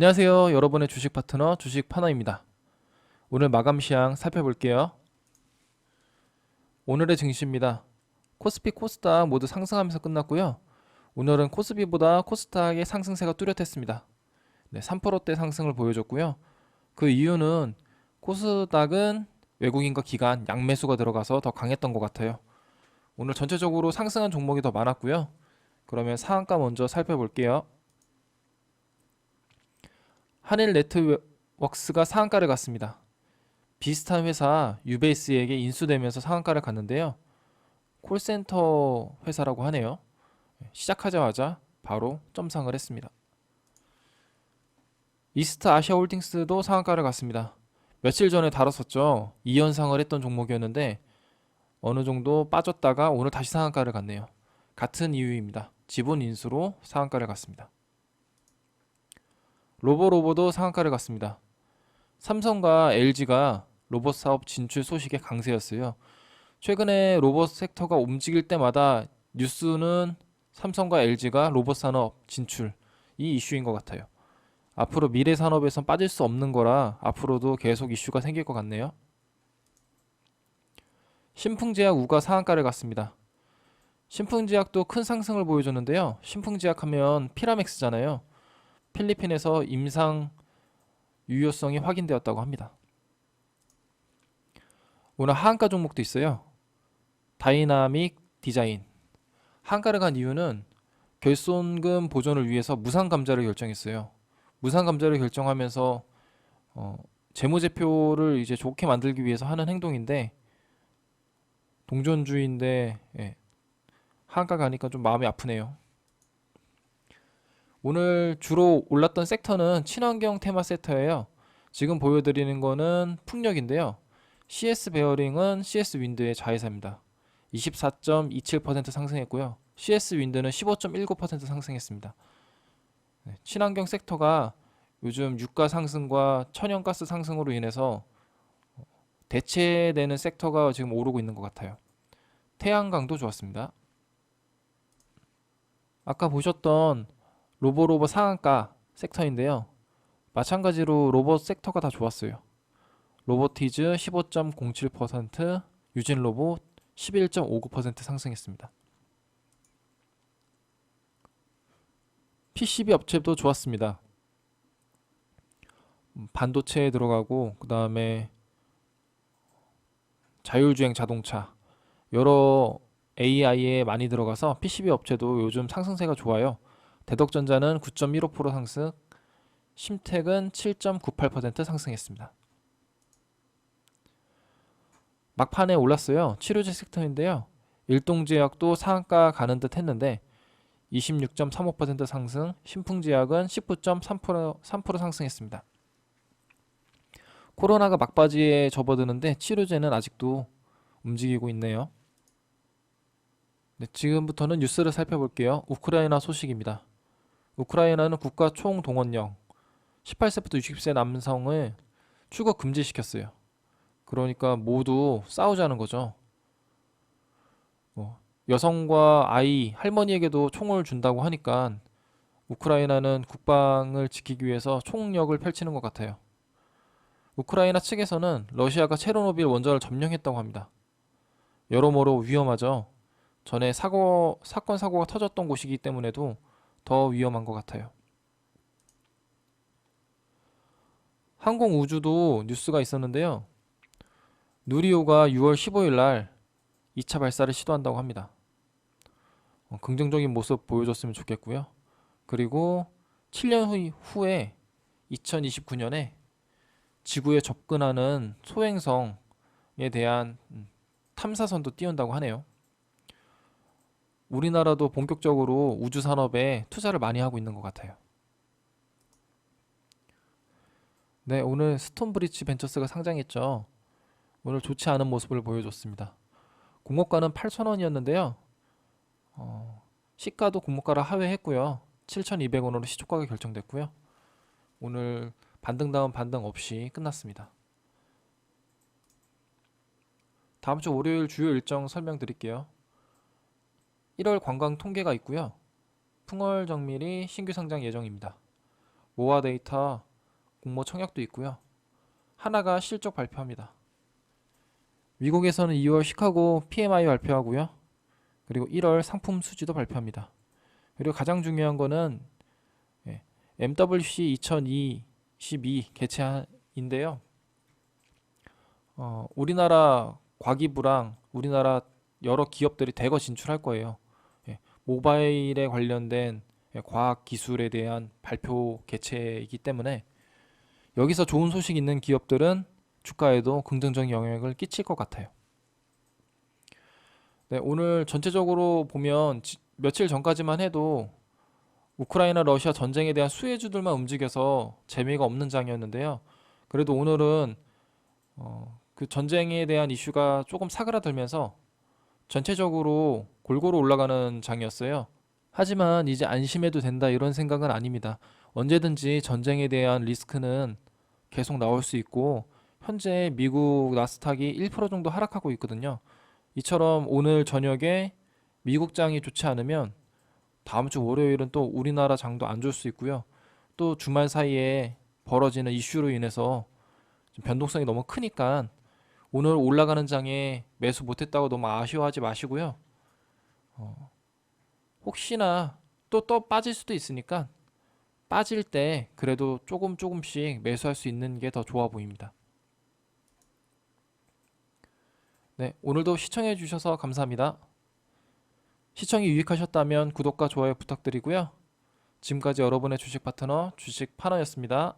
안녕하세요. 여러분의 주식 파트너 주식 파너입니다. 오늘 마감 시황 살펴볼게요. 오늘의 증시입니다. 코스피, 코스닥 모두 상승하면서 끝났고요. 오늘은 코스피보다 코스닥의 상승세가 뚜렷했습니다. 네, 3%대 상승을 보여줬고요. 그 이유는 코스닥은 외국인과 기관 양매수가 들어가서 더 강했던 것 같아요. 오늘 전체적으로 상승한 종목이 더 많았고요. 그러면 상한가 먼저 살펴볼게요. 한일 네트워크스가 상한가를 갔습니다. 비슷한 회사 유베이스에게 인수되면서 상한가를 갔는데요. 콜센터 회사라고 하네요. 시작하자마자 바로 점상을 했습니다. 이스트 아시아 홀딩스도 상한가를 갔습니다. 며칠 전에 다뤘었죠. 2연상을 했던 종목이었는데 어느 정도 빠졌다가 오늘 다시 상한가를 갔네요. 같은 이유입니다. 지분 인수로 상한가를 갔습니다. 로보로보도 상한가를 갔습니다. 삼성과 LG가 로봇 사업 진출 소식에 강세였어요. 최근에 로봇 섹터가 움직일 때마다 뉴스는 삼성과 LG가 로봇 산업 진출 이 이슈인 것 같아요. 앞으로 미래 산업에선 빠질 수 없는 거라 앞으로도 계속 이슈가 생길 것 같네요. 신풍제약 우가 상한가를 갔습니다. 신풍제약도 큰 상승을 보여줬는데요. 신풍제약 하면 피라맥스잖아요. 필리핀에서 임상 유효성이 확인되었다고 합니다. 오늘 하한가 종목도 있어요. 다이나믹 디자인. 한가를 간 이유는 결손금 보존을 위해서 무상 감자를 결정했어요. 무상 감자를 결정하면서 어, 재무제표를 이제 좋게 만들기 위해서 하는 행동인데 동전주의인데 예, 한가 가니까 좀 마음이 아프네요. 오늘 주로 올랐던 섹터는 친환경 테마 섹터예요. 지금 보여드리는 거는 풍력인데요. CS 베어링은 CS 윈드의 자회사입니다. 24.27% 상승했고요. CS 윈드는 15.19% 상승했습니다. 네, 친환경 섹터가 요즘 유가 상승과 천연가스 상승으로 인해서 대체되는 섹터가 지금 오르고 있는 것 같아요. 태양광도 좋았습니다. 아까 보셨던 로보로보 상한가 섹터인데요. 마찬가지로 로봇 섹터가 다 좋았어요. 로보티즈 15.07%, 유진 로봇 11.59% 상승했습니다. PCB 업체도 좋았습니다. 음, 반도체에 들어가고 그 다음에 자율주행 자동차 여러 AI에 많이 들어가서 PCB 업체도 요즘 상승세가 좋아요. 대덕전자는 9.15% 상승, 심택은 7.98% 상승했습니다. 막판에 올랐어요. 치료제 섹터인데요. 일동제약도 상한가 가는 듯 했는데 26.35% 상승, 신풍제약은 19.3% 3% 상승했습니다. 코로나가 막바지에 접어드는데 치료제는 아직도 움직이고 있네요. 네, 지금부터는 뉴스를 살펴볼게요. 우크라이나 소식입니다. 우크라이나는 국가 총동원령 18세부터 60세 남성을 출국 금지시켰어요. 그러니까 모두 싸우자는 거죠. 어, 여성과 아이, 할머니에게도 총을 준다고 하니까 우크라이나는 국방을 지키기 위해서 총력을 펼치는 것 같아요. 우크라이나 측에서는 러시아가 체르노빌 원전을 점령했다고 합니다. 여러모로 위험하죠. 전에 사고, 사건 사고가 터졌던 곳이기 때문에도 더 위험한 것 같아요. 항공 우주도 뉴스가 있었는데요. 누리호가 6월 15일 날 2차 발사를 시도한다고 합니다. 어, 긍정적인 모습 보여줬으면 좋겠고요. 그리고 7년 후, 후에 2029년에 지구에 접근하는 소행성에 대한 음, 탐사선도 띄운다고 하네요. 우리나라도 본격적으로 우주 산업에 투자를 많이 하고 있는 것 같아요. 네, 오늘 스톤브리치 벤처스가 상장했죠. 오늘 좋지 않은 모습을 보여줬습니다. 공모가는 8,000원이었는데요. 어, 시가도 공모가를 하회했고요. 7,200원으로 시초가가 결정됐고요. 오늘 반등 다음 반등 없이 끝났습니다. 다음 주 월요일 주요 일정 설명드릴게요. 1월 관광 통계가 있고요. 풍월 정밀이 신규 상장 예정입니다. 모아 데이터 공모 청약도 있고요. 하나가 실적 발표합니다. 미국에서는 2월 시카고 PMI 발표하고요. 그리고 1월 상품 수지도 발표합니다. 그리고 가장 중요한 거는 예, MWC 2022 개최인데요. 어, 우리나라 과기부랑 우리나라 여러 기업들이 대거 진출할 거예요. 예, 모바일에 관련된 예, 과학 기술에 대한 발표 개최이기 때문에 여기서 좋은 소식 있는 기업들은 주가에도 긍정적인 영향을 끼칠 것 같아요. 네, 오늘 전체적으로 보면 지- 며칠 전까지만 해도 우크라이나 러시아 전쟁에 대한 수혜주들만 움직여서 재미가 없는 장이었는데요. 그래도 오늘은 어, 그 전쟁에 대한 이슈가 조금 사그라들면서 전체적으로 골고루 올라가는 장이었어요. 하지만 이제 안심해도 된다 이런 생각은 아닙니다. 언제든지 전쟁에 대한 리스크는 계속 나올 수 있고 현재 미국 나스닥이 1% 정도 하락하고 있거든요. 이처럼 오늘 저녁에 미국 장이 좋지 않으면 다음 주 월요일은 또 우리나라 장도 안 좋을 수 있고요. 또 주말 사이에 벌어지는 이슈로 인해서 좀 변동성이 너무 크니까 오늘 올라가는 장에 매수 못했다고 너무 아쉬워하지 마시고요. 어, 혹시나 또 또 빠질 수도 있으니까 빠질 때 그래도 조금 조금씩 매수할 수 있는 게 더 좋아 보입니다. 네, 오늘도 시청해 주셔서 감사합니다. 시청이 유익하셨다면 구독과 좋아요 부탁드리고요. 지금까지 여러분의 주식 파트너 주식 파너였습니다.